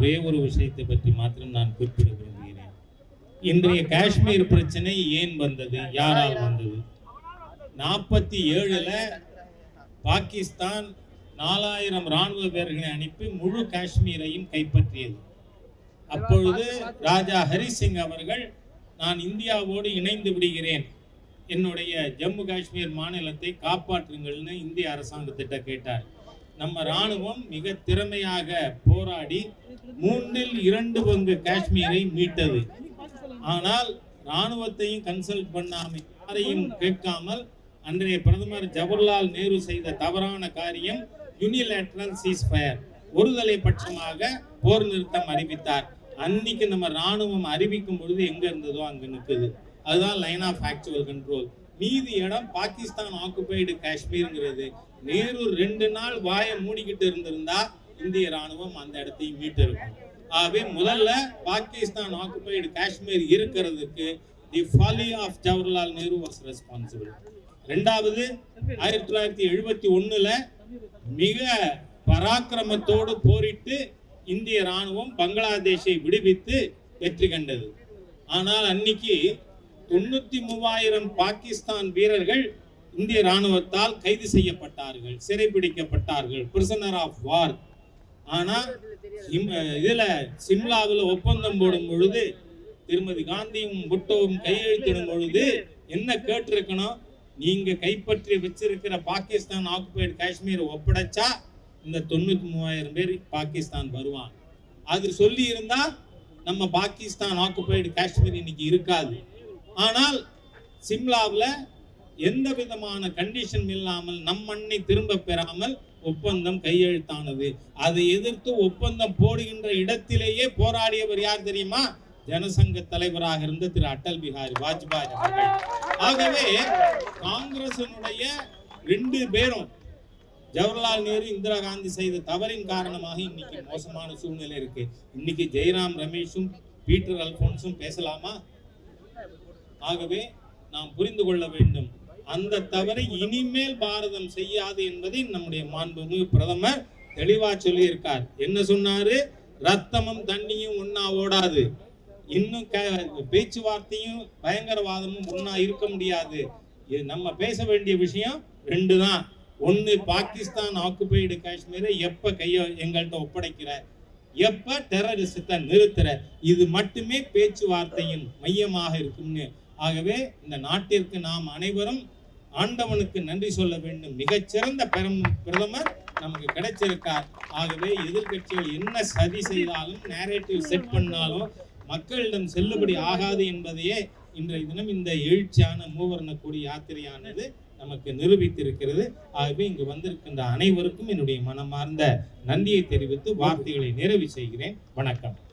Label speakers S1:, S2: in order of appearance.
S1: ஒரே ஒரு விஷயத்தை பற்றி மாத்திரம் நான் குறிப்பிட விரும்புகிறேன். இன்றைய காஷ்மீர் பிரச்சனை ஏன் வந்தது? யாரால் வந்தது? நாற்பத்தி ஏழுல பாகிஸ்தான் நாலாயிரம் ராணுவ வீரர்களை அனுப்பி முழு காஷ்மீரையும் கைப்பற்றியது. அப்பொழுது ராஜா ஹரி சிங் அவர்கள் நான் இந்தியாவோடு இணைந்து விடுகிறேன். என்னுடைய ஜம்மு காஷ்மீர் மாநிலத்தை காப்பாற்றுங்கள்னு இந்திய அரசாங்கத்திட்ட கேட்டார். நம்ம ராணுவம் மிக திறமையாக போராடி மூன்றில் இரண்டு பங்கு காஷ்மீரை மீட்டது. ஆனால் ராணுவத்தையும் கன்சல்ட் பண்ணாமல் யாரையும் கேட்காமல் அன்றைய பிரதமர் ஜவஹர்லால் நேரு செய்த தவறான காரியம் யூனிலேட்ரல் சீஸ்ஃபயர் ஒருதலை பட்சமாக போர் நிறுத்தம் அறிவித்தார். அன்னைக்கு நம்ம ராணுவம் அறிவிக்கும் பொழுது எங்க இருந்ததோ அங்க நிற்குது அதுதான் லைன் ஆஃப் ஆக்சுவல் கண்ட்ரோல் மீதி இடம் பாகிஸ்தான் ஆக்குபைடு காஷ்மீருங்கிறது. நேரு ரெண்டு நாள் வாயை மூடிக்கிட்டு இருந்திருந்தா இந்திய ராணுவம் அந்த இடத்தையும் மீட்டிருக்கும் ஆகவே முதல்ல பாகிஸ்தான் ஆக்குபைடு காஷ்மீர் இருக்கிறதுக்கு the folly of Jawaharlal Nehru was responsible ரெண்டாவது ஆயிரத்தி தொள்ளாயிரத்தி எழுபத்தி ஒன்றில் மிக பராக்கிரமத்தோடு போரிட்டு இந்திய ராணுவம் பங்களாதேஷை விடுவித்து வெற்றி கண்டது. ஆனால் அன்னைக்கு தொண்ணூத்தி மூவாயிரம் பாகிஸ்தான் வீரர்கள் இந்திய ராணுவத்தால் கைது செய்யப்பட்டார்கள் சிறைபிடிக்கப்பட்டார்கள் பிரிசனர் ஆஃப் வார் ஆனா இம்- இதுல சிம்லாவில் ஒப்பந்தம் போடும் பொழுது திருமதி காந்தியும் புட்டோவும் கையெழுத்திடும் பொழுது என்ன கேட்டிருக்கணும்? நீங்க கைப்பற்றி வச்சிருக்கிற பாகிஸ்தான் ஆக்குபைடு காஷ்மீரை ஒப்படைச்சா இந்த தொண்ணூத்தி மூவாயிரம் பேர் பாகிஸ்தான் வருவான் அது சொல்லி இருந்தா நம்ம பாகிஸ்தான் ஆக்குபைடு காஷ்மீர் இன்னைக்கு இருக்காது. ஆனால் சிம்லாவில் எந்த விதமான கண்டிஷன் இல்லாமல் நம் மண்ணை திரும்ப பெறாமல் ஒப்பந்தம் கையெழுத்தானது. அதை எதிர்த்து ஒப்பந்தம் போடுகின்ற இடத்திலேயே போராடியவர் யார் தெரியுமா? ஜனசங்க தலைவராக இருந்த திரு அட்டல் பிஹாரி வாஜ்பாய் அவர்கள். ஆகவே காங்கிரசனுடைய ரெண்டு பேரும் ஜவஹர்லால் நேரு இந்திரா காந்தி செய்த தவறின் காரணமாக இன்னைக்கு மோசமான சூழ்நிலை இருக்கு. இன்னைக்கு ஜெயராம் ரமேஷும் பீட்டர் அல்போன்ஸும் பேசலாமா? ஆகவே நாம் புரிந்து கொள்ள வேண்டும். அந்த தவறை இனிமேல் பாரதம் செய்யாது என்பதை நம்முடைய மாண்புமிகு பிரதமர் தெளிவா சொல்லியிருக்கார். என்ன சொன்னாரு? ரத்தமும் தண்ணியும் ஒன்னா ஓடாது. இன்னும் க- பேச்சுவார்த்தையும் பயங்கரவாதமும் ஒன்னா இருக்க முடியாது. இது நம்ம பேச வேண்டிய விஷயம் ரெண்டு தான். ஒன்னு பாகிஸ்தான் ஆக்குபைடு காஷ்மீரை எப்ப கைய எங்கள்கிட்ட ஒப்படைக்கிற? எப்ப டெரரிசத்தை நிறுத்துற? இது மட்டுமே பேச்சுவார்த்தையின் மையமாக இருக்கும்னு ஆகவே இந்த நாட்டிற்கு நாம் அனைவரும் ஆண்டவனுக்கு நன்றி சொல்ல வேண்டும். மிகச்சிறந்த பெரும் பிரதமர் நமக்கு கிடைச்சிருக்கார். ஆகவே எதிர்க்கட்சிகள் என்ன சதி செய்தாலும் நேரேட்டிவ் செட் பண்ணாலும் மக்களிடம் செல்லுபடி ஆகாது என்பதையே இன்றைய தினம் இந்த எழுச்சியான மூவர்ண கொடி யாத்திரையானது நமக்கு நிரூபித்திருக்கிறது. ஆகவே இங்கு வந்திருக்கின்ற அனைவருக்கும் என்னுடைய மனமார்ந்த நன்றியை தெரிவித்து வார்த்தைகளை நிறைவு செய்கிறேன். வணக்கம்.